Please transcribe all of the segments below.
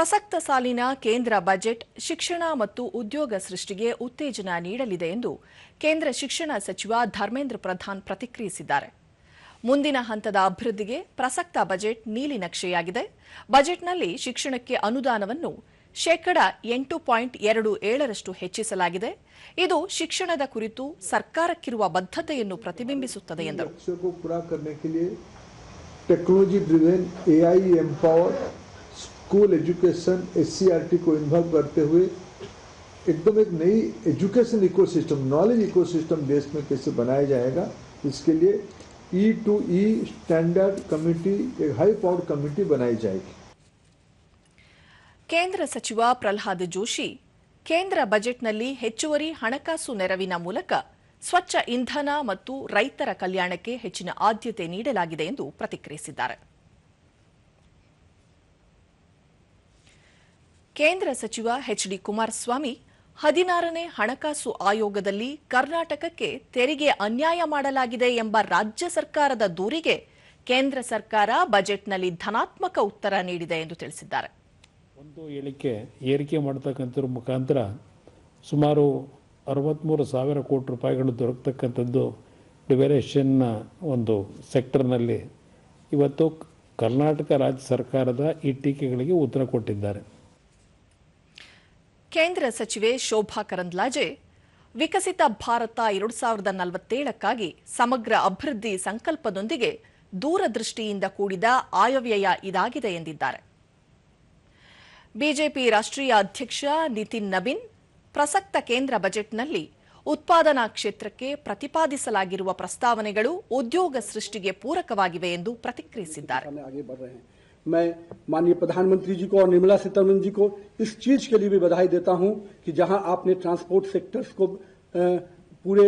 ಪ್ರಸಕ್ತ ಸಾಲಿನ ಕೇಂದ್ರ ಬಜೆಟ್, ಶಿಕ್ಷಣ ಮತ್ತು ಉದ್ಯೋಗ ಸೃಷ್ಟಿಗೆ ಉತ್ತೇಜನ ನೀಡಲಿದೆ ಎಂದು ಕೇಂದ್ರ ಶಿಕ್ಷಣ ಸಚಿವ ಧರ್ಮೇಂದ್ರ ಪ್ರಧಾನ್ ಪ್ರತಿಕ್ರಿಯಿಸಿದ್ದಾರೆ. ಮುಂದಿನ ಹಂತದ ಅಭಿವೃದ್ಧಿಗೆ ಪ್ರಸಕ್ತ ಬಜೆಟ್ ನೀಲಿನಕ್ಷೆಯಾಗಿದೆ ಬಜೆಟ್ನಲ್ಲಿ ಶಿಕ್ಷಣಕ್ಕೆ ಅನುದಾನವನ್ನು ಶೇಕಡ ಎಂಟು ಪಾಯಿಂಟ್ ಎರಡು ಏಳರಷ್ಟು ಹೆಚ್ಚಿಸಲಾಗಿದೆ. ಇದು ಶಿಕ್ಷಣದ ಕುರಿತು ಸರ್ಕಾರಕ್ಕಿರುವ ಬದ್ಧತೆಯನ್ನು ಪ್ರತಿಬಿಂಬಿಸುತ್ತದೆ ಎಂದರು. स्कूल एजुकेशन एससीईआरटी को इन्वॉल्व करते हुए एकदम एक नई एजुकेशन इकोसिस्टम नॉलेज इकोसिस्टम देश में कैसे बनाया जाएगा इसके लिए E to E standard committee एक हाई पावर कमेटी बनाई जाएगी ಕೇಂದ್ರ ಸಚಿವ ಪ್ರಲ್ಹಾದ್ ಜೋಶಿ ಕೇಂದ್ರ ಬಜೆಟ್ನಲ್ಲಿ ಹೆಚ್ಚುವರಿ ಹಣಕಾಸು ನೆರವಿನ ಮೂಲಕ ಸ್ವಚ್ಛ ಇಂಧನ ಮತ್ತು ರೈತರ ಕಲ್ಯಾಣಕ್ಕೆ ಹೆಚ್ಚಿನ ಆದ್ಯತೆ ನೀಡಲಾಗಿದೆ ಎಂದು ಪ್ರತಿಕ್ರಿಯಿಸಿದ್ದಾರೆ ಕೇಂದ್ರ ಸಚಿವ ಎಚ್ ಡಿ ಕುಮಾರಸ್ವಾಮಿ ಹದಿನಾರನೇ ಹಣಕಾಸು ಆಯೋಗದಲ್ಲಿ ಕರ್ನಾಟಕಕ್ಕೆ ತೆರಿಗೆ ಅನ್ಯಾಯ ಮಾಡಲಾಗಿದೆ ಎಂಬ ರಾಜ್ಯ ಸರ್ಕಾರದ ದೂರಿಗೆ ಕೇಂದ್ರ ಸರ್ಕಾರ ಬಜೆಟ್ನಲ್ಲಿ ಧನಾತ್ಮಕ ಉತ್ತರ ನೀಡಿದೆ ಎಂದು ತಿಳಿಸಿದ್ದಾರೆ. ಒಂದು ಹೇಳಿಕೆ, ಏರಿಕೆ ಮಾಡತಕ್ಕಂಥ ಮುಖಾಂತರ ಸುಮಾರು ಅರವತ್ತ್ಮೂರು ಸಾವಿರ ಕೋಟಿ ರೂಪಾಯಿಗಳು ದೊರಕತಕ್ಕಂಥದ್ದು ಡಿವೆರೇಷನ್ನ ಒಂದು ಸೆಕ್ಟರ್ನಲ್ಲಿ. ಇವತ್ತು ಕರ್ನಾಟಕ ರಾಜ್ಯ ಸರ್ಕಾರದ ಈ ಟೀಕೆಗಳಿಗೆ ಉತ್ತರ ಕೊಟ್ಟಿದ್ದಾರೆ. ಕೇಂದ್ರ ಸಚಿವೆ ಶೋಭಾ ಕರಂದ್ಲಾಜೆ ವಿಕಸಿತ ಭಾರತ ಎರಡು ಸಾವಿರದ ನಲವತ್ತೇಳಕ್ಕಾಗಿ ಸಮಗ್ರ ಅಭಿವೃದ್ಧಿ ಸಂಕಲ್ಪದೊಂದಿಗೆ ದೂರದೃಷ್ಟಿಯಿಂದ ಕೂಡಿದ ಆಯವ್ಯಯ ಇದಾಗಿದೆ ಎಂದಿದ್ದಾರೆ. ಬಿಜೆಪಿ ರಾಷ್ಟ್ರೀಯ ಅಧ್ಯಕ್ಷ ನಿತಿನ್ ನಬೀನ್ ಪ್ರಸಕ್ತ ಕೇಂದ್ರ ಬಜೆಟ್ನಲ್ಲಿ ಉತ್ಪಾದನಾ ಕ್ಷೇತ್ರಕ್ಕೆ ಪ್ರತಿಪಾದಿಸಲಾಗಿರುವ ಪ್ರಸ್ತಾವನೆಗಳು ಉದ್ಯೋಗ ಸೃಷ್ಟಿಗೆ ಪೂರಕವಾಗಿವೆ ಎಂದು ಪ್ರತಿಕ್ರಿಯಿಸಿದ್ದಾರೆ. में आगे बढ़ रहे हैं मैं माननीय प्रधानमंत्री जी को और निर्मला सीतारमण जी को इस चीज के लिए भी बधाई देता हूं कि जहां आपने ट्रांसपोर्ट सेक्टर्स को अ, पूरे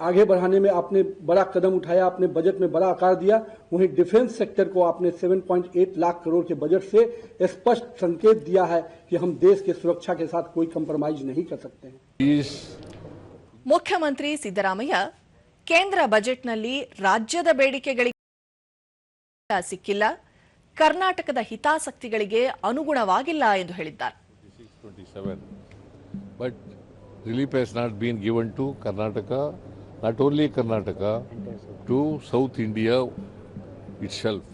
आगे बढ़ाने में आपने बड़ा कदम उठाया आपने बजट में बड़ा आकार दिया वहीं डिफेंस सेक्टर को आपने 7.8 लाख करोड़ के बजट से स्पष्ट संकेत दिया है कि हम देश के सुरक्षा के साथ कोई कंप्रोमाइज नहीं कर सकते हैं is ಮುಖ್ಯಮಂತ್ರಿ ಸಿದ್ದರಾಮಯ್ಯ ಕೇಂದ್ರ ಬಜೆಟ್ನಲ್ಲಿ ರಾಜ್ಯದ ಬೇಡಿಕೆಗಳಿಗೆ ಸಿಕ್ಕಿಲ್ಲ ಕರ್ನಾಟಕದ ಹಿತಾಸಕ್ತಿಗಳಿಗೆ ಅನುಗುಣವಾಗಿಲ್ಲ ಎಂದು ಹೇಳಿದ್ದಾರೆ. But relief has not been given to Karnataka not only Karnataka to South India it shelf